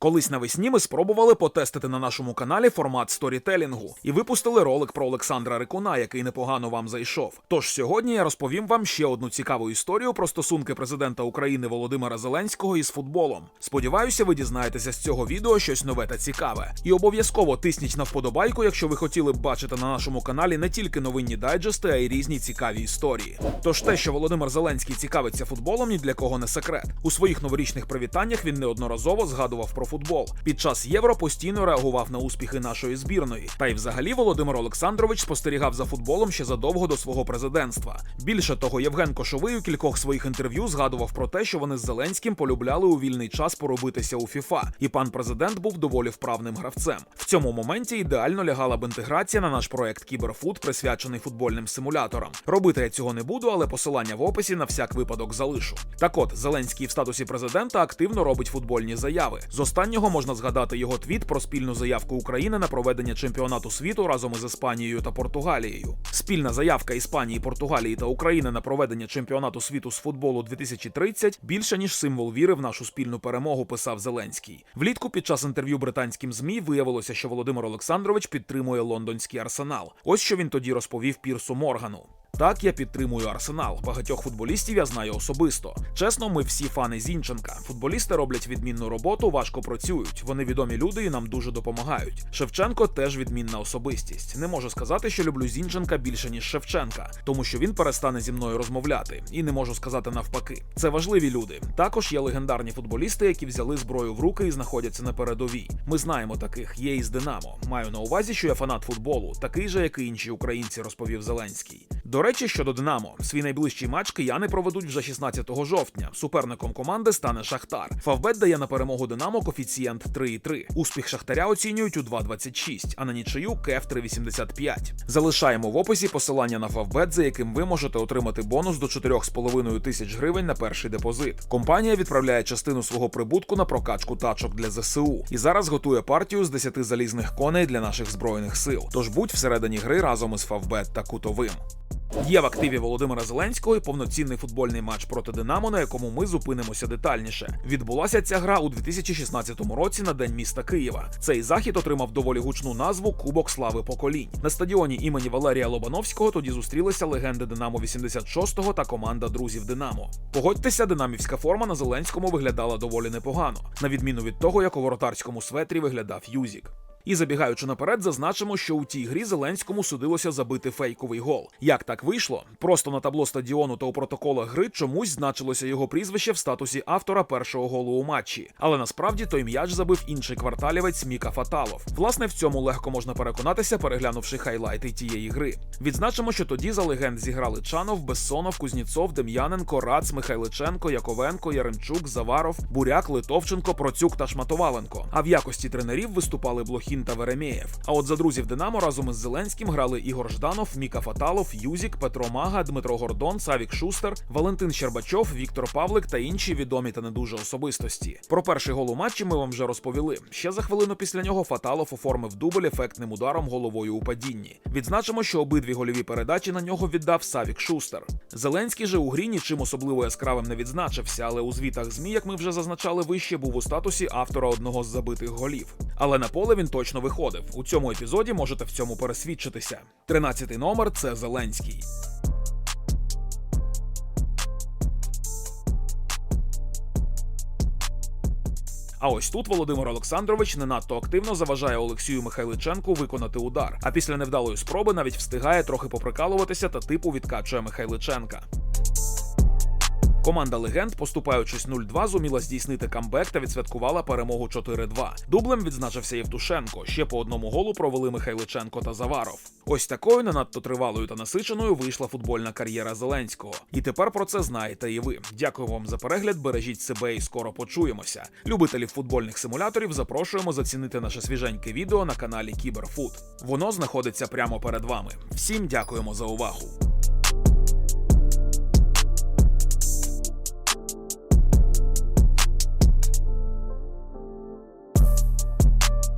Колись навесні ми спробували потестити на нашому каналі формат сторітелінгу і випустили ролик про Олександра Рикуна, який непогано вам зайшов. Тож сьогодні я розповім вам ще одну цікаву історію про стосунки президента України Володимира Зеленського із футболом. Сподіваюся, ви дізнаєтеся з цього відео щось нове та цікаве. І обов'язково тисніть на вподобайку, якщо ви хотіли б бачити на нашому каналі не тільки новинні дайджести, а й різні цікаві історії. Тож те, що Володимир Зеленський цікавиться футболом, ні для кого не секрет. У своїх новорічних привітаннях він неодноразово згадував про футбол. Під час євро постійно реагував на успіхи нашої збірної. Та й взагалі Володимир Олександрович спостерігав за футболом ще задовго до свого президентства. Більше того, Євген Кошовий у кількох своїх інтерв'ю згадував про те, що вони з Зеленським полюбляли у вільний час поробитися у ФІФА, і пан президент був доволі вправним гравцем. В цьому моменті ідеально лягала б інтеграція на наш проект Кіберфут, присвячений футбольним симуляторам. Робити я цього не буду, але посилання в описі на всяк випадок залишу. Так от, Зеленський в статусі президента активно робить футбольні заяви. З останнього можна згадати його твіт про спільну заявку України на проведення чемпіонату світу разом із Іспанією та Португалією. Спільна заявка Іспанії, Португалії та України на проведення чемпіонату світу з футболу 2030 більше ніж символ віри в нашу спільну перемогу, писав Зеленський. Влітку під час інтерв'ю британським змі виявилося, що Володимир Олександрович підтримує лондонський арсенал. Ось що він тоді розповів Пірсу Моргану. Так, я підтримую арсенал. Багатьох футболістів я знаю особисто. Чесно, ми всі фани Зінченка. Футболісти роблять відмінну роботу, важко працюють. Вони відомі люди і нам дуже допомагають. Шевченко теж відмінна особистість. Не можу сказати, що люблю Зінченка більше ніж Шевченка, тому що він перестане зі мною розмовляти, і не можу сказати навпаки. Це важливі люди. Також є легендарні футболісти, які взяли зброю в руки і знаходяться на передовій. Ми знаємо таких. Є із Динамо. Маю на увазі, що я фанат футболу, такий же, як і інші українці, розповів Зеленський. До речі, щодо Динамо, свій найближчий матч кияни проведуть вже 16 жовтня. Суперником команди стане Шахтар. Фавбет дає на перемогу Динамо коефіцієнт 3,3. Успіх Шахтаря оцінюють у 2,26, а на нічию Кеф 3,85. Залишаємо в описі посилання на Фавбет, за яким ви можете отримати бонус до 4,5 тисяч гривень на перший депозит. Компанія відправляє частину свого прибутку на прокачку тачок для ЗСУ і зараз готує партію з 10 залізних коней для наших збройних сил. Тож будь всередині гри разом із Фавбет та Кутовим. Є в активі Володимира Зеленського і повноцінний футбольний матч проти Динамо, на якому ми зупинимося детальніше. Відбулася ця гра у 2016 році на день міста Києва. Цей захід отримав доволі гучну назву Кубок слави поколінь. На стадіоні імені Валерія Лобановського тоді зустрілися легенди Динамо 86-го та команда друзів Динамо. Погодьтеся, динамівська форма на Зеленському виглядала доволі непогано, на відміну від того, як у воротарському светрі виглядав Юзік. І забігаючи наперед, зазначимо, що у тій грі Зеленському судилося забити фейковий гол. Як так вийшло? Просто на табло стадіону та у протоколах гри чомусь значилося його прізвище в статусі автора першого голу у матчі. Але насправді той м'яч забив інший кварталівець Міка Фаталов. Власне, в цьому легко можна переконатися, переглянувши хайлайти тієї гри. Відзначимо, що тоді за легенд зіграли Чанов, Бессонов, Кузніцов, Дем'яненко, Рац, Михайличенко, Яковенко, Яремчук, Заваров, Буряк, Литовченко, Процюк та Шматоваленко. А в якості тренерів виступали Блохін та Веремєєв. А от за друзів Динамо разом із Зеленським грали Ігор Жданов, Міка Фаталов, Юзік, Петро Мага, Дмитро Гордон, Савік Шустер, Валентин Щербачов, Віктор Павлик та інші відомі та не дуже особистості. Про перший гол у матчі ми вам вже розповіли. Ще за хвилину після нього Фаталов оформив дубль ефектним ударом головою у падінні. Відзначимо, що обидві гольові передачі на нього віддав Савік Шустер. Зеленський же у грі нічим особливо яскравим не відзначився, але у звітах ЗМІ, як ми вже зазначали вище, був у статусі автора одного з забитих голів. Але на поле він точно виходив. У цьому епізоді можете в цьому пересвідчитися. Тринадцятий номер це Зеленський. А ось тут Володимир Олександрович не надто активно заважає Олексію Михайличенку виконати удар. А після невдалої спроби навіть встигає трохи поприкалуватися та типу відкачує Михайличенка. Команда легенд, поступаючись 0-2, зуміла здійснити камбек та відсвяткувала перемогу 4-2. Дублем відзначився Євтушенко. Ще по одному голу провели Михайличенко та Заваров. Ось такою не надто тривалою та насиченою вийшла футбольна кар'єра Зеленського. І тепер про це знаєте і ви. Дякую вам за перегляд. Бережіть себе і скоро почуємося. Любителів футбольних симуляторів запрошуємо зацінити наше свіженьке відео на каналі Кіберфут. Воно знаходиться прямо перед вами. Всім дякуємо за увагу.